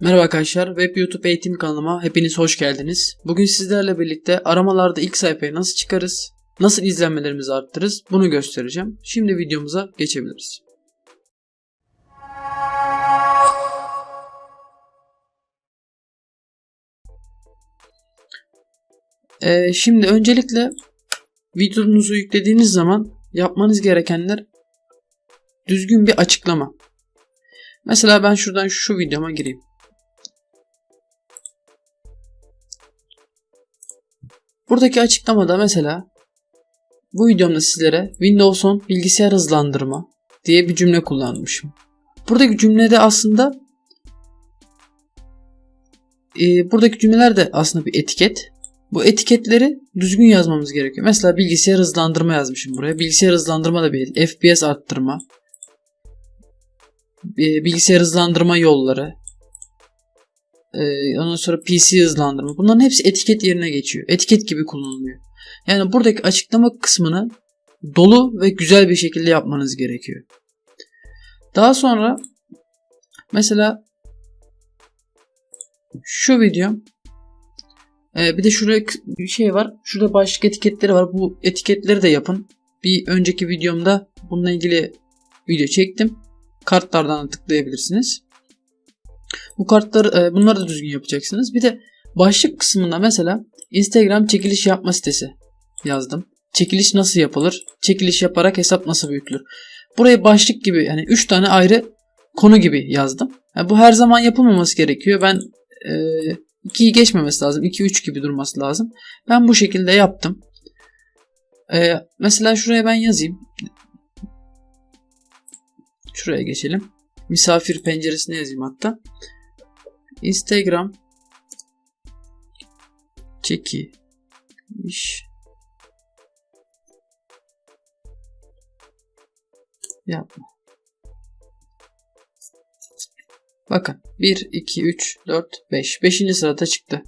Merhaba arkadaşlar, Web YouTube eğitim kanalıma hepiniz hoş geldiniz. Bugün sizlerle birlikte aramalarda ilk sayfayı nasıl çıkarız, nasıl izlenmelerimizi arttırırız bunu göstereceğim. Şimdi videomuza geçebiliriz. Ee, şimdi öncelikle videonuzu yüklediğiniz zaman yapmanız gerekenler düzgün bir açıklama. Mesela ben şuradan şu videoma gireyim. Buradaki açıklamada mesela bu videomda sizlere Windows 10 bilgisayar hızlandırma diye bir cümle kullanmışım. Buradaki cümlede aslında e, buradaki cümleler de aslında bir etiket. Bu etiketleri düzgün yazmamız gerekiyor. Mesela bilgisayar hızlandırma yazmışım buraya. Bilgisayar hızlandırma da bir FPS arttırma. E, bilgisayar hızlandırma yolları. E, ondan sonra PC hızlandırma. Bunların hepsi etiket yerine geçiyor. Etiket gibi kullanılıyor. Yani buradaki açıklama kısmını dolu ve güzel bir şekilde yapmanız gerekiyor. Daha sonra mesela şu videom ee, bir de şuraya bir şey var. Şurada başlık etiketleri var. Bu etiketleri de yapın. Bir önceki videomda bununla ilgili video çektim. Kartlardan tıklayabilirsiniz. Bu kartları e, bunları da düzgün yapacaksınız. Bir de başlık kısmında mesela Instagram çekiliş yapma sitesi yazdım. Çekiliş nasıl yapılır? Çekiliş yaparak hesap nasıl büyütülür? Burayı başlık gibi yani 3 tane ayrı konu gibi yazdım. Yani bu her zaman yapılmaması gerekiyor. Ben e, 2'yi geçmemesi lazım. 2-3 gibi durması lazım. Ben bu şekilde yaptım. Ee, mesela şuraya ben yazayım. Şuraya geçelim. Misafir penceresine yazayım hatta. Instagram çeki iş yapma. Bakın 1, 2, 3, 4, 5. 5. sırada çıktı.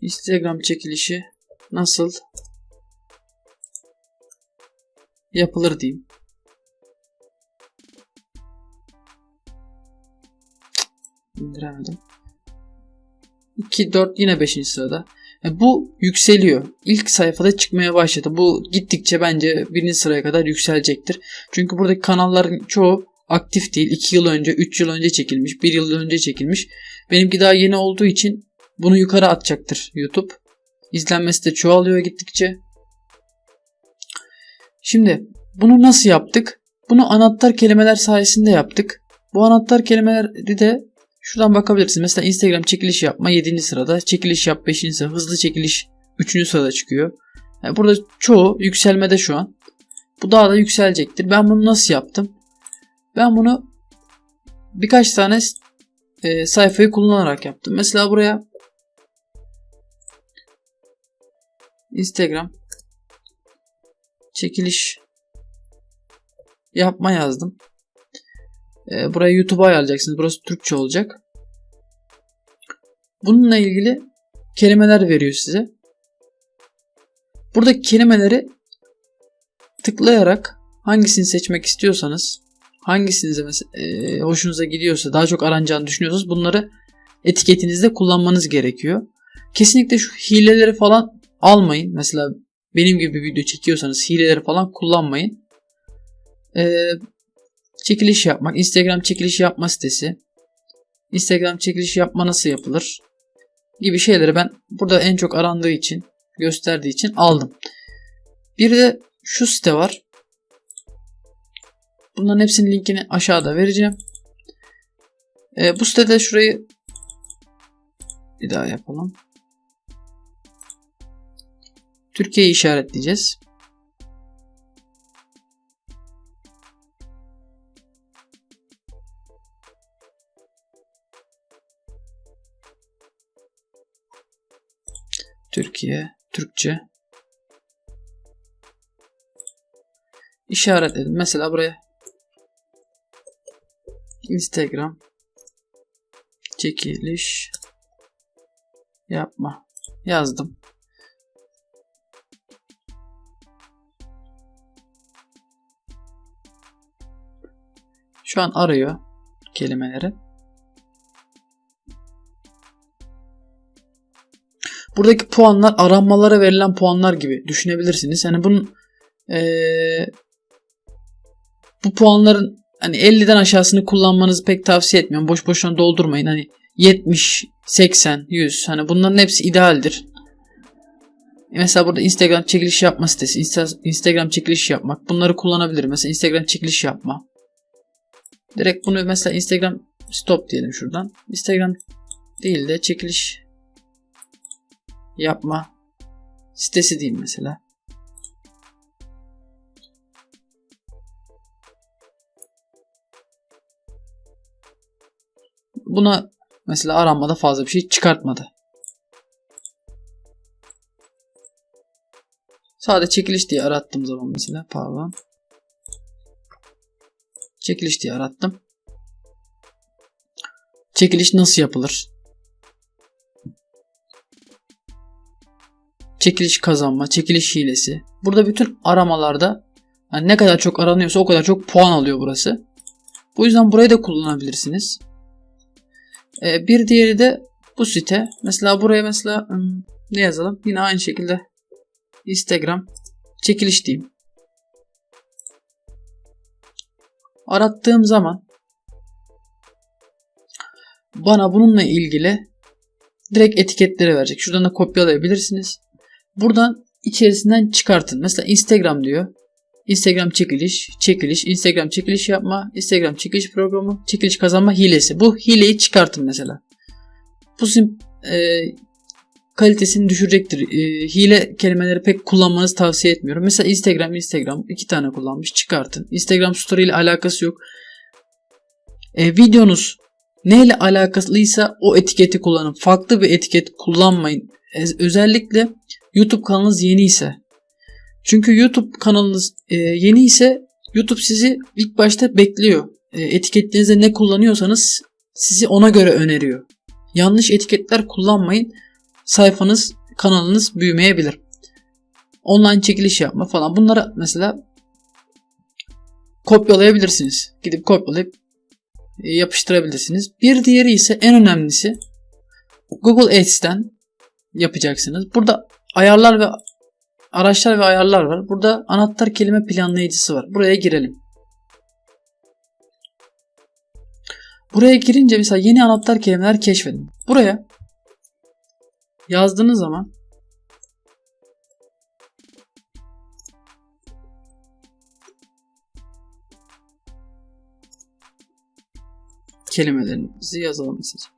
Instagram çekilişi nasıl yapılır diyeyim. İndiremedim. 2, 4 yine 5. sırada. Yani bu yükseliyor. İlk sayfada çıkmaya başladı. Bu gittikçe bence birinci sıraya kadar yükselecektir. Çünkü buradaki kanalların çoğu aktif değil. 2 yıl önce, 3 yıl önce çekilmiş, 1 yıl önce çekilmiş. Benimki daha yeni olduğu için bunu yukarı atacaktır YouTube. İzlenmesi de çoğalıyor gittikçe. Şimdi bunu nasıl yaptık? Bunu anahtar kelimeler sayesinde yaptık. Bu anahtar kelimeleri de Şuradan bakabilirsiniz. Mesela Instagram çekiliş yapma 7. sırada. Çekiliş yap 5. sırada. Hızlı çekiliş 3. sırada çıkıyor. Yani burada çoğu yükselmede şu an. Bu daha da yükselecektir. Ben bunu nasıl yaptım? Ben bunu birkaç tane e, sayfayı kullanarak yaptım. Mesela buraya Instagram çekiliş yapma yazdım. E, buraya YouTube'a ayarlayacaksınız. Burası Türkçe olacak. Bununla ilgili kelimeler veriyor size. Buradaki kelimeleri tıklayarak hangisini seçmek istiyorsanız, hangisinize e, hoşunuza gidiyorsa, daha çok aranacağını düşünüyorsanız bunları etiketinizde kullanmanız gerekiyor. Kesinlikle şu hileleri falan almayın. Mesela benim gibi bir video çekiyorsanız hileleri falan kullanmayın. Ee, Çekiliş yapmak. Instagram çekiliş yapma sitesi. Instagram çekiliş yapma nasıl yapılır? Gibi şeyleri ben burada en çok arandığı için, gösterdiği için aldım. Bir de şu site var. Bunların hepsinin linkini aşağıda vereceğim. E, bu sitede şurayı bir daha yapalım. Türkiye'yi işaretleyeceğiz. Türkiye, Türkçe. İşaretledim. Mesela buraya Instagram çekiliş yapma yazdım. Şu an arıyor. kelimeleri. Buradaki puanlar aranmalara verilen puanlar gibi düşünebilirsiniz. Hani bunun ee, bu puanların hani 50'den aşağısını kullanmanızı pek tavsiye etmiyorum. Boş boşuna doldurmayın. Hani 70, 80, 100 hani bunların hepsi idealdir. Mesela burada Instagram çekiliş yapma sitesi, Insta- Instagram çekiliş yapmak. Bunları kullanabilirim. Mesela Instagram çekiliş yapma. Direkt bunu mesela Instagram stop diyelim şuradan. Instagram değil de çekiliş yapma sitesi diyeyim mesela. Buna mesela aranmada fazla bir şey çıkartmadı. Sadece çekiliş diye arattığım zaman mesela pardon. Çekiliş diye arattım. Çekiliş nasıl yapılır? Çekiliş kazanma, çekiliş hilesi. Burada bütün aramalarda yani ne kadar çok aranıyorsa o kadar çok puan alıyor burası. Bu yüzden burayı da kullanabilirsiniz. Ee, bir diğeri de bu site. Mesela buraya mesela ne yazalım? Yine aynı şekilde Instagram çekiliş diyeyim. Arattığım zaman bana bununla ilgili direkt etiketleri verecek. Şuradan da kopyalayabilirsiniz. Buradan içerisinden çıkartın. Mesela Instagram diyor. Instagram çekiliş, çekiliş, Instagram çekiliş yapma, Instagram çekiliş programı, çekiliş kazanma hilesi. Bu hileyi çıkartın mesela. Bu sim e, kalitesini düşürecektir. E, hile kelimeleri pek kullanmanızı tavsiye etmiyorum. Mesela Instagram, Instagram iki tane kullanmış çıkartın. Instagram story ile alakası yok. E, videonuz neyle alakalıysa o etiketi kullanın. Farklı bir etiket kullanmayın. E, özellikle YouTube kanalınız yeni ise. Çünkü YouTube kanalınız e, yeni ise YouTube sizi ilk başta bekliyor. E, etiketlerinizde ne kullanıyorsanız sizi ona göre öneriyor. Yanlış etiketler kullanmayın sayfanız, kanalınız büyümeyebilir. Online çekiliş yapma falan. Bunları mesela kopyalayabilirsiniz. Gidip kopyalayıp e, yapıştırabilirsiniz. Bir diğeri ise en önemlisi Google Ads'ten yapacaksınız. Burada ayarlar ve araçlar ve ayarlar var. Burada anahtar kelime planlayıcısı var. Buraya girelim. Buraya girince mesela yeni anahtar kelimeler keşfedin. Buraya yazdığınız zaman kelimelerimizi yazalım mesela.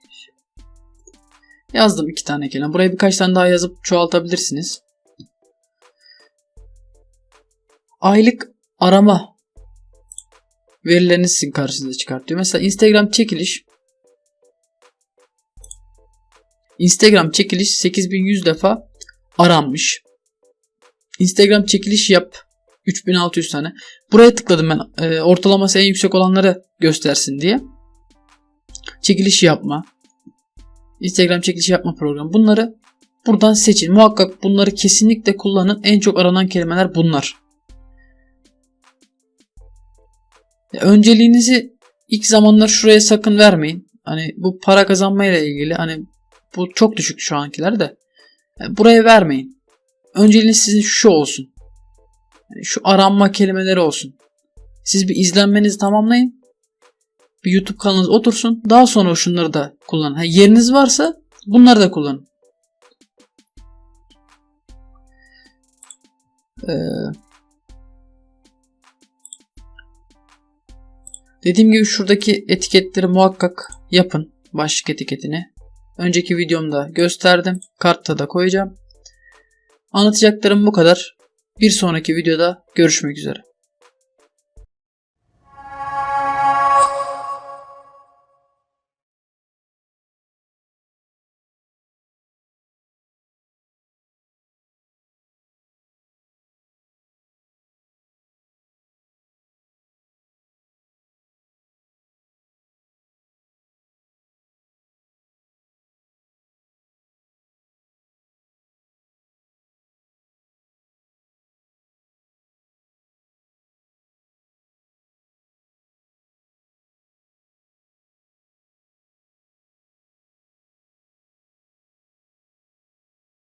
Yazdım iki tane kelime. Buraya birkaç tane daha yazıp çoğaltabilirsiniz. Aylık arama verilerini sizin karşınıza çıkartıyor. Mesela Instagram çekiliş Instagram çekiliş 8100 defa aranmış. Instagram çekiliş yap 3600 tane. Buraya tıkladım ben e, ortalaması en yüksek olanları göstersin diye. Çekiliş yapma. Instagram çekiliş yapma programı. Bunları buradan seçin. Muhakkak bunları kesinlikle kullanın. En çok aranan kelimeler bunlar. Önceliğinizi ilk zamanlar şuraya sakın vermeyin. Hani bu para kazanmayla ilgili hani bu çok düşük şu ankiler de. Yani buraya vermeyin. Önceliğiniz sizin şu olsun. Yani şu aranma kelimeleri olsun. Siz bir izlenmenizi tamamlayın. Bir YouTube kanalınız otursun. Daha sonra şunları da kullanın. Ha, yeriniz varsa bunları da kullanın. Ee, dediğim gibi şuradaki etiketleri muhakkak yapın. Başlık etiketini. Önceki videomda gösterdim. Kartta da koyacağım. Anlatacaklarım bu kadar. Bir sonraki videoda görüşmek üzere.